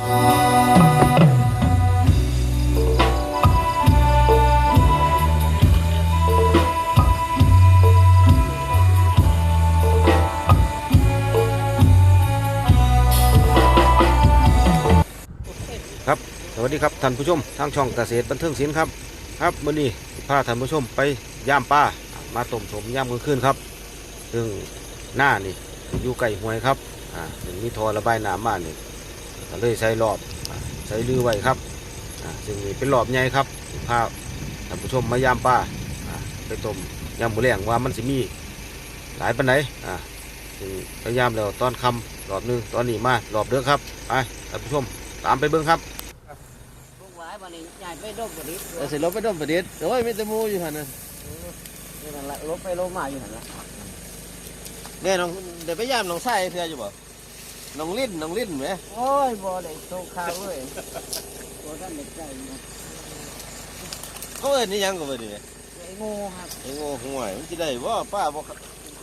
ครับสวัสดีครับท่านผู้ชมทางช่องเกษตรบันเทิงศิลป์ครับ ครับมื้อนี้พาท่านผู้ชมไปย่ามปลามาต้มสมย่ามกลางคืนครับ ซึ่งหน้านี่อยู่ใกล้ห้วยครับอ่าถึงมีทอระบายน้ำมานี่ ก็เลยใช้รอบอ่าใช้ลือไว้ครับอ่าซึ่งนี่เป็นรอบใหญ่ครับสิพาท่านผู้ชมมาย่ามปลาอ่าไปต้มย่ามหมูแรงว่ามันสิมีหลายปันไหนอ่าซึ่งพยายามแล้วตอนคำรอบหนึงตอนนี้มารอบเด้อครับไปท่านผู้ชมตามไปเบิ่งครับลูกหวายมานี่ใหญ่ไปดมกระดิษเออสิลบไปดมประเด็ดโอ้ยมีแต่หมูอยู่หั่นน่ะนี่นั่นละลบไปลบมาอยู่หันละแน่น้องเดี๋ยวไปย่ามน้องไส้เพื่ออยู่บ่ น้องลิ้นน้องลิ้นแหมโอ้ยบ่ได้โชคข้าวเว้ยบ่ท่านได้ใจนะเขาเอิ้นนี่หยังก็บ่ดีแหมไอ้โง่ครับไอ้โง่ห่วยมันสิได้บ่ป้าบ่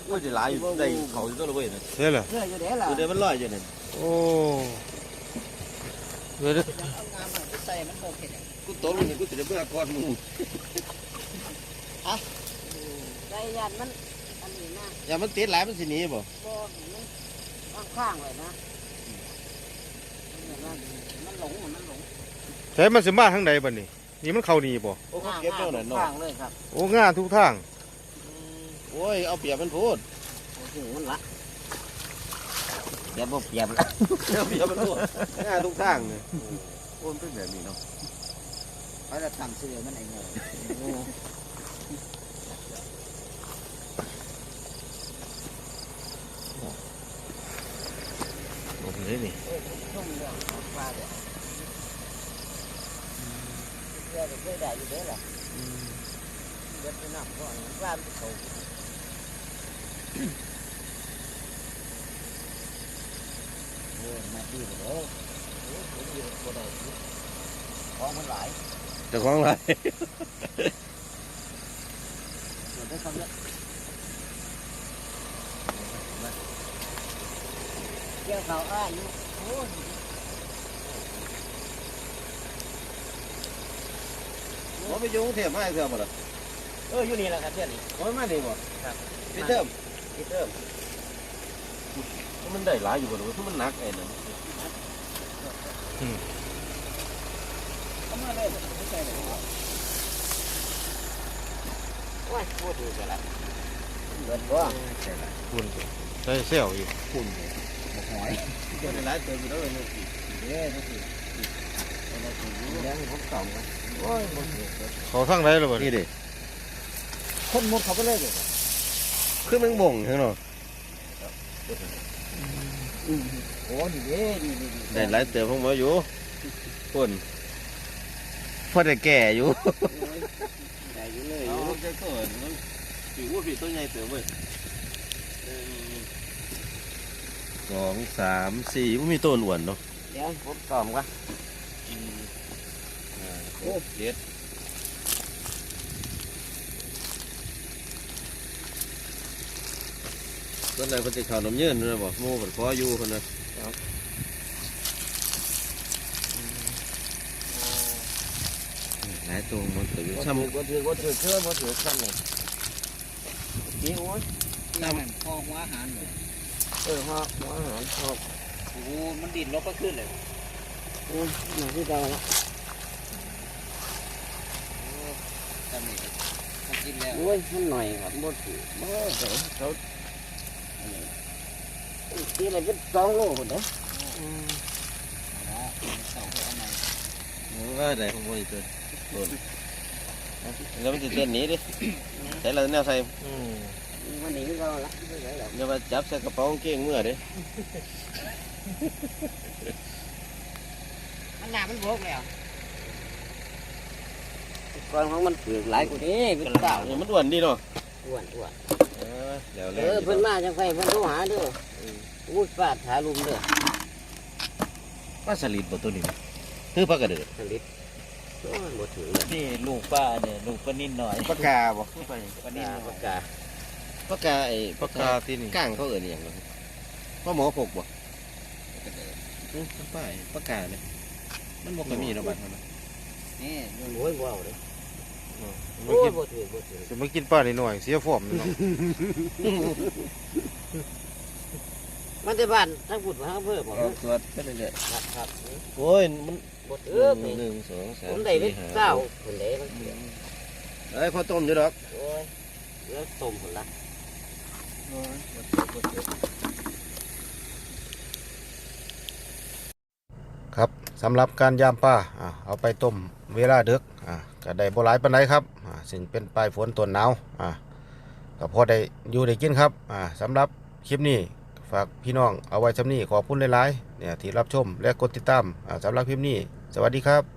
โอ้ยสิหลายอยู่ได้เขาอยู่ตัวละเว้ยน่ะเด้อเหรอเชื่ออยู่เด้ล่ะอยู่เดี๋ยวมันลอยอยู่นั่นโอ้เดี๋ยวเด้อเอางามมาใส่มันบ่เผ็ดกูตกลงนี่กูสิได้เบื่อก่อนหมู่ใจยันมันอันนี้นะอย่ามันติดหลายมันสิหนีบ่บ่มัน ข้างๆเลยนะมันหลงมันหลงใช้มันสิมาทางใดบัดนี้ นี่มันเข้านี่บ่โอ้เขาเก็บแนวนั้นเนาะข้างเลยครับโอ้งาทุกทาง โอ้ยเอาเปรียบมันพูดโอ้โหมันละเปียบบ่เปียบละเอาเปรียบมันพูดง่ายทุกทางเลยโอ้ยมันเป็นแบบนี้เนาะเขาจะตั้งชื่อมันไอ้โง่โอ้ยนี่ เอ้ยชุ่มเรื่องของปลาเดี๋ยว เชื่อก็เคยได้อยู่เด้ล่ะเด็ดไปน้ำก็อันนั้นปลามันเขาโอ้ยมาดีเลยโอ้ย ผมดีบ่ได้ของมันหลายเจ้าของหลายเดี๋ยวได้คำเนี้ยเกี่ยวเขาอ้ายอยู่โอ้ยบ่ไปอยู่กรุงเทพมาให้เทื่อบ่ล่ะเอออยู่นี่แหละครับเพื่อนนี่โอ้ยมานี่บ่ครับ พี่เติมพี่เติมมันได้หลายอยู่บ่ล่ะมันหนักไอ้นั่นก็มาเลยไม่ใช่เลยโอ้ยพูดดีกันละเบิดบ่คุณใช้เซลอยู่คุณบ่หอยก็ได้หลายเติมอยู่แล้วนี่เด้นี่สิเดี๋ยวผมส่องกันโอ้ยบ่เห็น เขาทางใดล่ะบัดนี้นี่ดิคนหมดเขาไปเลยเลยคือมันบ่งใช่เนาะโอ้ดีเด้ดีดีดีได้หลายเติมผมบ่อยู่คนพอได้แก่อยู่ได้อยู่เลยเอาแก่ตัวมันสิว่าพี่ตัวใหญ่เติมเว้ยสองสามสี่มีต้นอ้วนเนาะเดี๋ยวผมส่องกัน โอ้เจ็ดต้นไหนคนจะข่าวน้ำเยื่นนะบอกโม่คนขออยู่คนนะหลายตัวมันตัวอยู่บ่ซ้ำถือบ่ถือบ่ถือเชื่อบ่ถือซ้ำเลยนี่โอ้ยนั่นพอกหัวอาหารเลยเออพอกหัวอาหารพอกโอ้มันดินลบก็ขึ้นเลยโอ้ย หนังที่เดาละจำนี่เขากินแล้วโอ้ยมันหน่อยครับบ่ถือบ่เดี๋ยวเขาตีอะไรเป็นสองโลคนเด้อว่าไหนของมันตัวโดนแล้วมันจะเต้นหนี้ดิใส่แล้วแนวใส่อืมมันหนีเราละไม่ได้หรอกอย่ามาจับใส่กระเป๋ากางเกงเมื่อเด้มัน หนามันโบกแล้วก่อนของมันเปลือกหลายกว่านี้เป็นเต่าเนี่ยมันอ้วนดีเนาะอ้วนอ้วนเออแล้วเอแล้วอเพิ่นมาจังไฟเพิ่นโทรหาเด้ออู้ฟาดหาลุมเด้อปลาสลิดบ่ตัวนี้คือปลากระเดือผลิตโอ้ยบ่ถือเลยนี่ลูกป้าเนี่ยลูกป้านิดหน่อยปลากาบ่ป้านิดกาหน่ปอยากกาปลากาไอ้ปากกาที่นี่ก้างเขาเอิ้นอหย่างเนาะว่าหมอพกบ่บอื้อป้ายประกาศเลย มันบ่เคยมีระบาดเท่านั้นนี่โอ้ยว้าวเลยมาโอ้ยกินบ่ถือบ่ถือจะมากินปลาหน่อยๆเสียฟอร์มนี่เนาะมันจะบ้านทั้งพุดทั้งอำเภอบ่ออกตรวจไปเรื่อยครับครับๆโอ้ยมันบ่ถืเอออนี่หนึ่งสองสามผมได้ไปสี่ห้าเศร้าหกคนเด้มันเสียเอ้ยพอต้มอยู่ดอกโอ้ยเลือต้มคนละ ครับสำหรับการยามปลาอ่าเอาไปต้มเวลาดึกอ่าก็ได้บ่หลายปานใดครับสิ่งเป็นปลายฝนต้นหนาวก็พอได้อยู่ได้กินครับอ่าสำหรับคลิปนี้ฝากพี่น้องเอาไว้ชำนี้ขอบคุณหลายๆเนี่ยที่รับชมและกดติดตามอ่าสำหรับคลิปนี้ สวัสดีครับ